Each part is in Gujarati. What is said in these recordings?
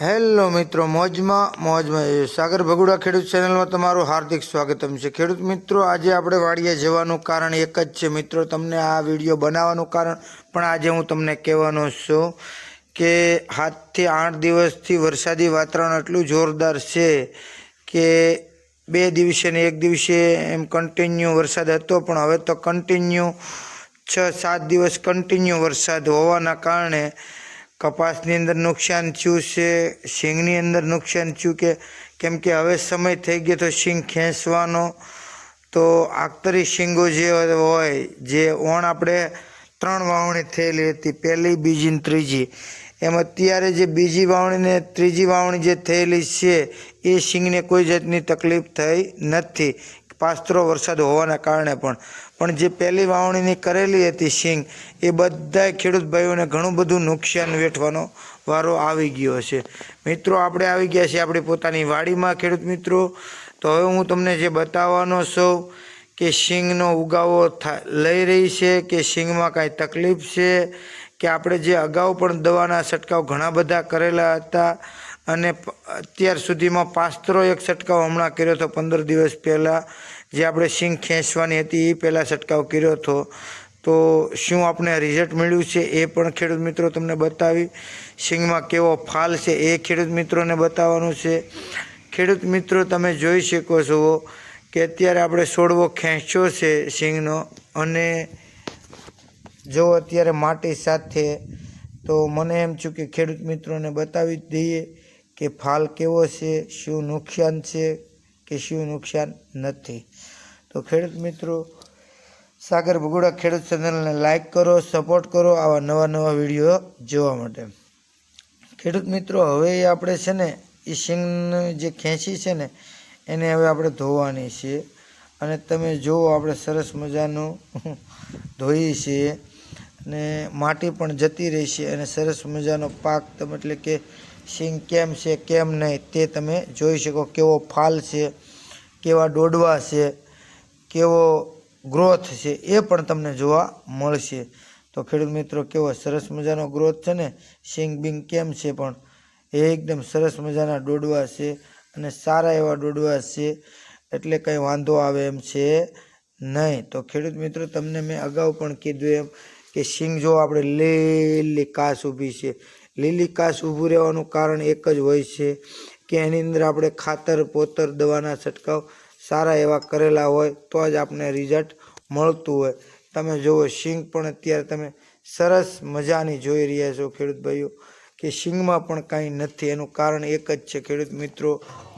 હેલો મિત્રો, મોજમાં મોજમાં. સાગર ભગુડા ખેડૂત ચેનલમાં તમારું હાર્દિક સ્વાગતમ છે. ખેડૂત મિત્રો, આજે આપણે વાડીએ જવાનું કારણ એક જ છે. મિત્રો, તમને આ વીડિયો બનાવવાનું કારણ પણ આજે હું તમને કહેવાનો છું કે સાતથી આઠ દિવસથી વરસાદી વાતાવરણ એટલું જોરદાર છે કે બે દિવસે ને એક દિવસે એમ કન્ટિન્યુ વરસાદ હતો. પણ હવે તો કન્ટિન્યુ છ, સાત દિવસ કન્ટિન્યુ વરસાદ હોવાના કારણે કપાસની અંદર નુકસાન થયું છે, શીંગની અંદર નુકસાન થયું કે, કેમ કે હવે સમય થઈ ગયો તો શીંગ ખેંચવાનો. તો આખતરી શીંગો જે હોય, જે ઓણ આપણે ત્રણ વાવણી થયેલી હતી, પહેલી, બીજી ને ત્રીજી. એમ અત્યારે જે બીજી વાવણી ને ત્રીજી વાવણી જે થયેલી છે, એ શીંગને કોઈ જાતની તકલીફ થઈ નથી. પાસ્ત્રો વરસાદ હોવાના કારણે પણ. પણ જે પહેલી વાવણીની કરેલી હતી સિંગ, એ બધાય ખેડૂત ભાઈઓને ઘણું બધું નુકસાન વેઠવાનો વારો આવી ગયો છે મિત્રો, આપણે આવી ગયા છીએ આપણી પોતાની વાડીમાં, ખેડૂત મિત્રો. તો હવે હું તમને જે બતાવવાનો છું કે સિંગનો ઉગાવો લઈ રહી છે, કે સિંગમાં કાંઈ તકલીફ છે, કે આપણે જે અગાઉ પણ દવાના છંટકાવ ઘણા બધા કરેલા હતા અને અત્યાર સુધીમાં પાસ્ત્રો એક છંટકાવ હમણાં કર્યો હતો પંદર દિવસ પહેલાં. જે આપણે સિંગ ખેંચવાની હતી, એ પહેલાં છંટકાવ કર્યો હતો. તો શું આપણે રિઝલ્ટ મળ્યું છે એ પણ ખેડૂત મિત્રો તમને બતાવી. સિંગમાં કેવો ફાલ છે એ ખેડૂત મિત્રોને બતાવવાનું છે. ખેડૂત મિત્રો, તમે જોઈ શકો છો કે અત્યારે આપણે છોડવો ખેંચ્યો છે સિંગનો અને જો અત્યારે માટી સાથે, તો મને એમ છું કે ખેડૂત મિત્રોને બતાવી દઈએ કે ફાલ કેવો છે, શું નુકસાન છે કે શું નુકસાન નથી. તો ખેડૂત મિત્રો, સાગર ભગુડા ખેડૂત ચેનલને લાઇક કરો સપોર્ટ કરો આવા નવા નવા વીડિયો જોવા માટે. ખેડૂત મિત્રો, હવે આપણે છે ને, એ સિંગની જે ખેંચી છે ને, એને હવે આપણે ધોવાની છે. અને તમે જુઓ આપણે સરસ મજાનું ધોઈએ છીએ અને માટી પણ જતી રહી છે અને સરસ મજાનો પાક તમે એટલે કે સિંગ કેમ છે, કેમ નહીં તે તમે જોઈ શકો કેવો ફાલ છે, કેવા ડોડવા છે. કેવો ગ્રોથ છે એ પણ તમને જોવા મળશે. તો ખેડૂત મિત્રો, કેવો સરસ મજાનો ગ્રોથ છે ને? સિંગ બિંગ કેમ છે પણ? એ એકદમ સરસ મજાના ડોડવા છે અને સારા એવા ડોડવા છે. એટલે કંઈ વાંધો આવે એમ છે નહીં. તો ખેડૂત મિત્રો, તમને મેં અગાઉ પણ કીધું એમ કે સિંગ જો આપણે લીલી કાસ ઊભી છે. લીલી કાસ ઊભું રહેવાનું કારણ એક જ હોય છે કે એની અંદર આપણે ખાતર, પોતર, દવાના છંટકાવ સારા એવા કરેલા હોય તો જ આપણે રિઝલ્ટ મળતું હોય. તમે જુઓ શીંગ પણ અત્યારે તમે સરસ મજાની જોઈ રહ્યા છો ખેડૂત ભાઈઓ, કે શીંગમાં પણ કાંઈ નથી. એનું કારણ એક જ છે ખેડૂત મિત્રો,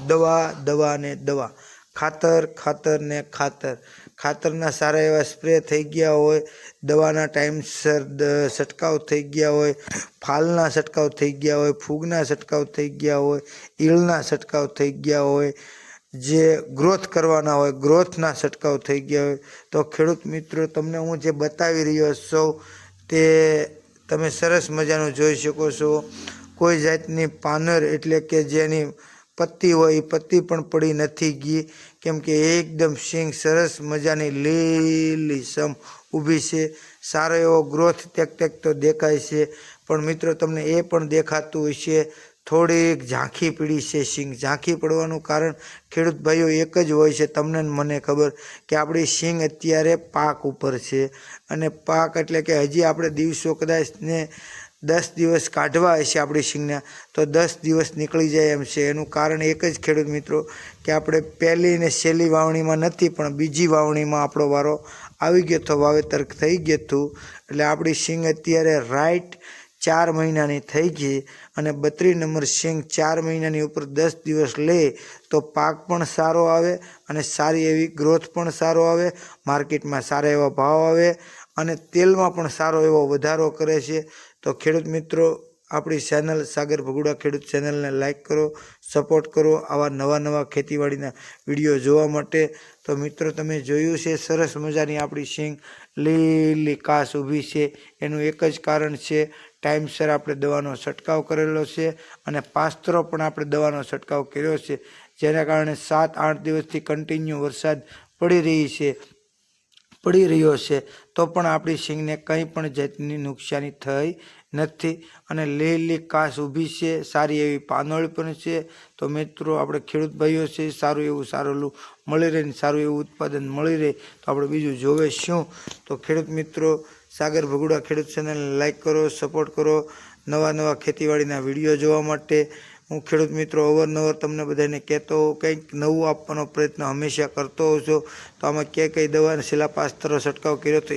દવા દવા ને દવા. ખાતર ખાતર ને ખાતર. ખાતરના સારા એવા સ્પ્રે થઈ ગયા હોય, દવાના ટાઈમસર છંટકાવ થઈ ગયા હોય, ફાલના છંટકાવ થઈ ગયા હોય, ફૂગના છંટકાવ થઈ ગયા હોય, ઈળના છંટકાવ થઈ ગયા હોય જે ગ્રોથ કરવાના હોય ગ્રોથના છંટકાવ થઈ ગયા હોય, તો ખેડૂત મિત્રો, તમને હું જે બતાવી રહ્યો છું તે તમે સરસ મજાનું જોઈ શકો છો. કોઈ જાતની પાનર એટલે કે જેની પત્તી હોય, એ પત્તી પણ પડી નથી ગઈ. કેમ કે એકદમ સિંગ, સરસ મજાની લીલી સમ ઊભી છે. સારો એવો ગ્રોથ ટેક ટેક તો દેખાય છે. પણ મિત્રો, તમને એ પણ દેખાતું હશે થોડીક ઝાંખી પીડી છે સિંગ ઝાંખી પડવાનું કારણ ખેડૂત ભાઈઓ એક જ હોય છે. તમને મને ખબર કે આપણી સિંગ અત્યારે પાક ઉપર છે. અને પાક એટલે કે હજી આપણે દિવસો કદાચ ને દસ દિવસ કાઢવા હશે આપણી સિંગના તો દસ દિવસ નીકળી જાય એમ છે. એનું કારણ એક જ ખેડૂત મિત્રો કે આપણે પહેલી ને છેલ્લી વાવણીમાં નથી, પણ બીજી વાવણીમાં આપણો વારો આવી ગયો હતો વાવેતર થઈ ગયું હતું. એટલે આપણી સિંગ અત્યારે રાઈટ ચાર મહિનાની થઈ ગઈ અને બત્રીસ નંબર શેંગ ચાર મહિનાની ઉપર દસ દિવસ લે તો પાક પણ સારો આવે અને સારી એવી ગ્રોથ પણ સારો આવે, માર્કેટમાં સારા એવા ભાવ આવે અને તેલમાં પણ સારો એવો વધારો કરે છે. તો ખેડૂત મિત્રો, આપણી ચેનલ સાગર ભગુડા ખેડૂત ચેનલને લાઇક કરો સપોર્ટ કરો આવા નવા નવા ખેતીવાડીના વીડિયો જોવા માટે. તો મિત્રો, તમે જોયું છે સરસ મજાની આપણી સિંગ લીલી કાસ ઊભી છે. એનું એક જ કારણ છે ટાઈમસર આપણે દવાનો છંટકાવ કરેલો છે અને પાસ્ત્રો પણ આપણે દવાનો છંટકાવ કર્યો છે, જેના કારણે સાત આઠ દિવસથી કન્ટિન્યુ વરસાદ પડી રહી છે, પડી રહ્યો છે. તો પણ આપણી સિંગને કંઈ પણ જાતની નુકસાની થઈ નથી અને લીલી કાસ ઊભી છે, સારી એવી પાંદોળી પણ છે. તો મિત્રો, આપણે ખેડૂત ભાઈઓ છે, સારું એવું સારું મળી રહે ને સારું એવું ઉત્પાદન મળી રહે. તો આપણે બીજું જોવે શું? તો ખેડૂત મિત્રો સાગર ભગુડા ખેડૂત ચેનલને લાઇક કરો, સપોર્ટ કરો, નવા નવા ખેતીવાડીના વીડિયો જોવા માટે. હું ખેડૂત મિત્રો અવારનવાર તમને બધાને કહેતો હોઉં, કંઈક નવું આપવાનો પ્રયત્ન હંમેશા કરતો હોઉં છું. તો આમાં ક્યાં કઈ દવા શિલાપાસ્ત્ર છંટકાવ કર્યો તો